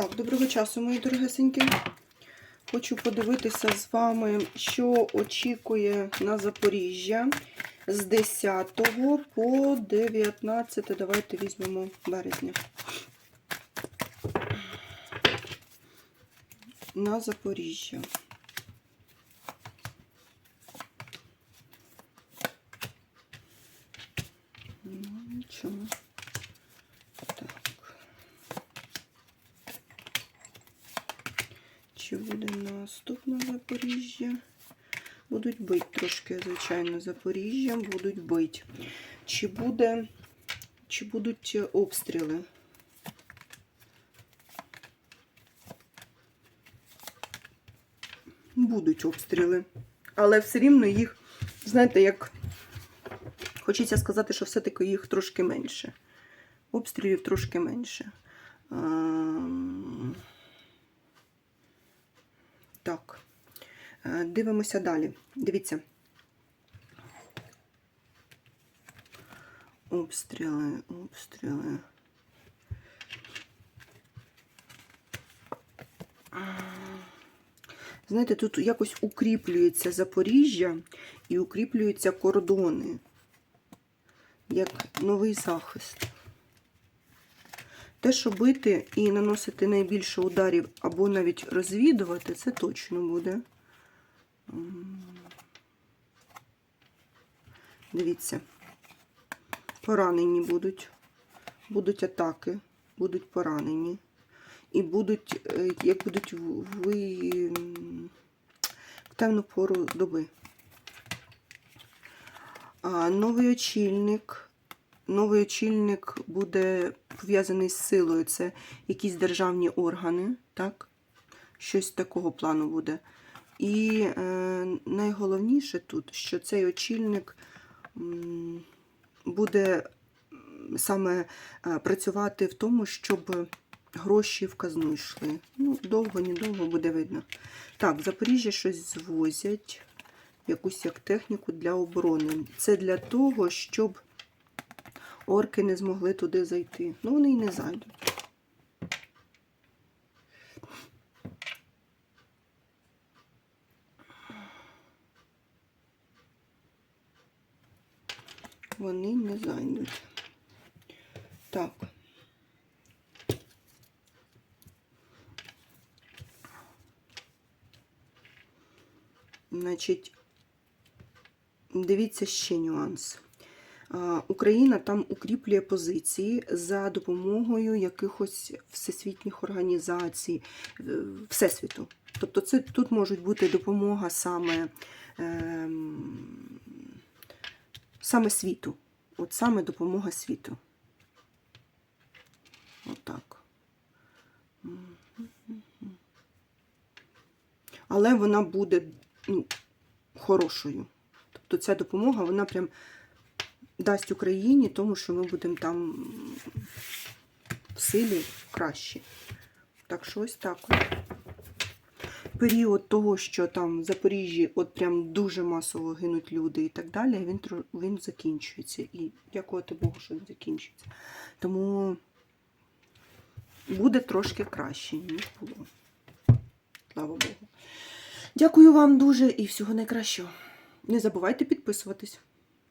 Так, доброго часу, мої дорогесенькі. Хочу подивитися з вами, що очікує на Запоріжжя з 10 по 19, давайте візьмемо березня. На Запоріжжя. Ну, нічого. Так. Чи буде наступне Запоріжжя? Будуть бити трошки, звичайно, Запоріжжя, будуть бити. Чи буде, чи будуть обстріли? Будуть обстріли. Але все рівно їх, знаєте, як хочеться сказати, що все-таки їх трошки менше. Обстрілів трошки менше. Так, Е, дивимося далі. Дивіться. Обстріли, обстріли. Знаєте, тут якось укріплюється Запоріжжя і укріплюються кордони, як новий захист. Те, що бити і наносити найбільше ударів або навіть розвідувати, це точно буде. Дивіться, поранені будуть, будуть атаки, будуть поранені. І будуть, е, як будуть ви в темну пору доби. А новий очільник. Новий очільник буде пов'язаний з силою. Це якісь державні органи, так? Щось такого плану буде. І е, найголовніше тут, що цей очільник буде саме е, працювати в тому, щоб гроші в казну йшли. Ну, довго, недовго буде видно. Так, в Запоріжжя щось звозять, якусь як техніку для оборони. Це для того, щоб орки не змогли туди зайти. Ну, вони й не зайдуть. Вони не зайдуть. Так. Значить, дивіться ще нюанс. Україна там укріплює позиції за допомогою якихось всесвітніх організацій е, Всесвіту. Тобто це тут можуть бути допомога саме, ем, саме світу. От саме допомога світу. Отак. Але вона буде ну, хорошою. Тобто ця допомога, вона прям дасть Україні, тому що ми будемо там в силі краще. Так що ось так. Період того, що там в Запоріжжі от прям дуже масово гинуть люди і так далі, він, він закінчується. І дякувати Богу, що він закінчується. Тому буде трошки краще, ніж було. Слава Богу. Дякую вам дуже і всього найкращого. Не забувайте підписуватись.